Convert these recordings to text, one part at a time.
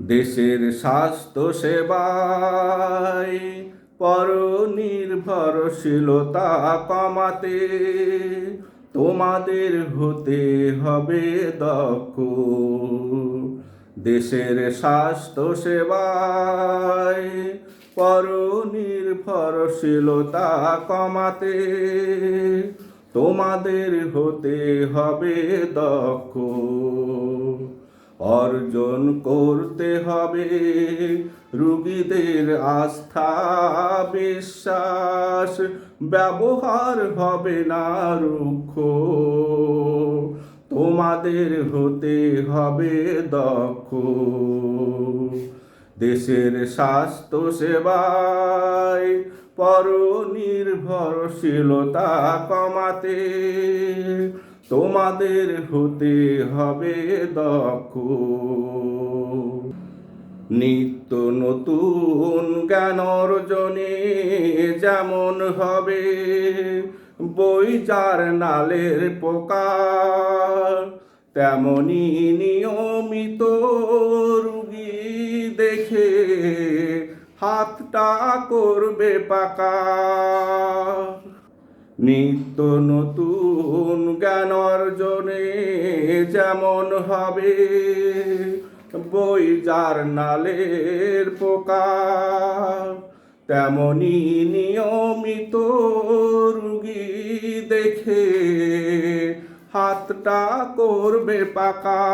দেশের স্বাস্থ্য সেবায় পর নির্ভরশীলতা কমাতে তোমাদের হতে হবে দক্ষ। দেশের স্বাস্থ্য সেবায় পর নির্ভরশীলতা কমাতে তোমাদের হতে হবে দক্ষ। অর্জন করতে হবে। রুগীদের আস্থা, বিশ্বাস, ব্যবহার হবে না রুক্ষ। তোমাদের হতে হবে দক্ষ। দেশের স্বাস্থ্য সেবায় পর নির্ভরশীলতা কমাতে তোমাদের হতে হবে দক্ষ। নিত্য নতুন জ্ঞান অর্জনে যেমন হবে, বই যার নালের পোকা তেমনি নিয়মিত রুগী দেখে হাতটা করবে পাকা। নিত্য নতুন জ্ঞান অর্জনে যেমন হবে, বই যার নালের পোকা তেমনি নিয়মিত রুগী দেখে হাতটা করবে পাকা।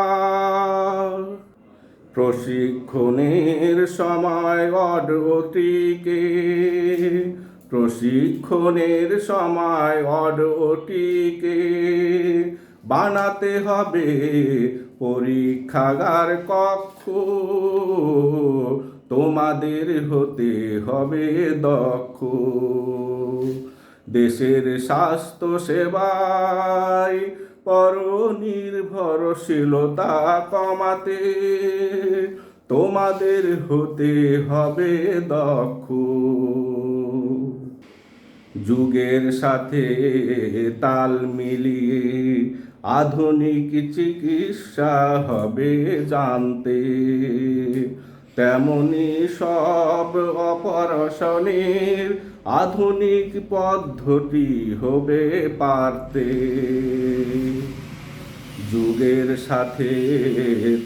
প্রশিক্ষণের সময় অডটিকে প্রশিক্ষণের সময় অডটিকে বানাতে হবে পরীক্ষাগার কক্ষ। তোমাদের হতে হবে দক্ষ। দেশের স্বাস্থ্য সেবায় পর নির্ভরশীলতা কমাতে তোমাদের হতে হবে দক্ষ। যুগের সাথে তাল মিলিয়ে আধুনিক চিকিৎসা হবে জানতে। তেমনি সব অপারেশনের আধুনিক পদ্ধতি হবে পারতে। যুগের সাথে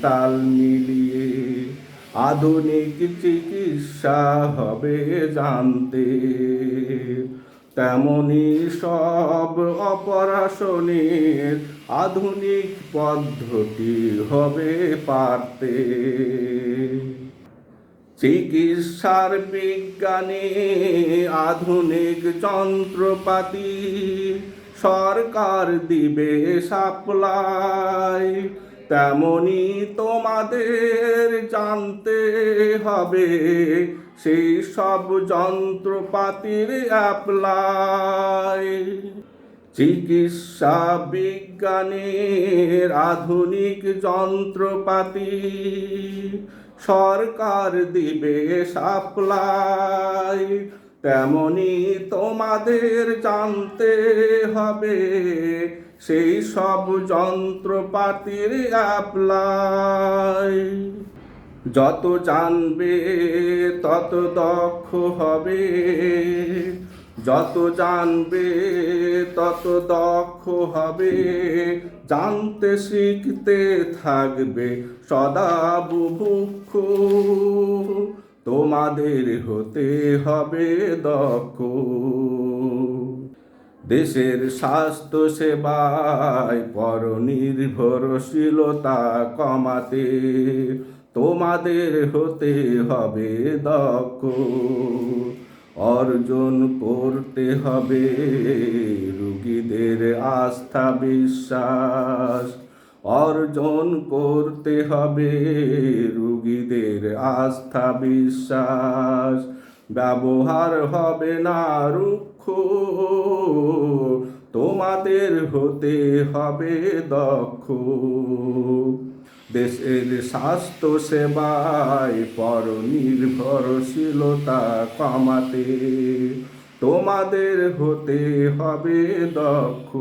তাল মিলিয়ে আধুনিক চিকিৎসা হবে জানতে। তেমনি সব অপরাশনের আধুনিক পদ্ধতি হবে পারতে। চিকিৎসার বিজ্ঞানে, আধুনিক যন্ত্রপাতি সরকার দিবে সাপ্লাই। তেমনি তোমাদের জানতে হবে সেই সব যন্ত্রপাতির অ্যাপ্লাই। চিকিৎসা বিজ্ঞানের আধুনিক যন্ত্রপাতি সরকার দিবে সাপ্লাই। তেমনি তোমাদের জানতে হবে সেই সব যন্ত্রপাতির অ্যাপ্লাই। যত জানবে, তত দক্ষ হবে। যত জানবে, তত দক্ষ হবে। জানতে, শিখতে থাকবে সদা বুভুক্ষ। তোমাদের হতে হবে দক্ষ। দেশের স্বাস্থ্য সেবায় পর নির্ভরশীলতা কমাতে তোমাদের হতে হবে দক্ষ। অর্জন করতে হবে রুগীদের আস্থা বিশ্বাস। অর্জন করতে হবে রুগীদের আস্থা বিশ্বাস। ব্যবহার হবে না রুক্ষ, তোমাদের হতে হবে দক্ষ। দেশের স্বাস্থ্য সেবায় পর নির্ভরশীলতা কমাতে তোমাদের হতে হবে দক্ষ।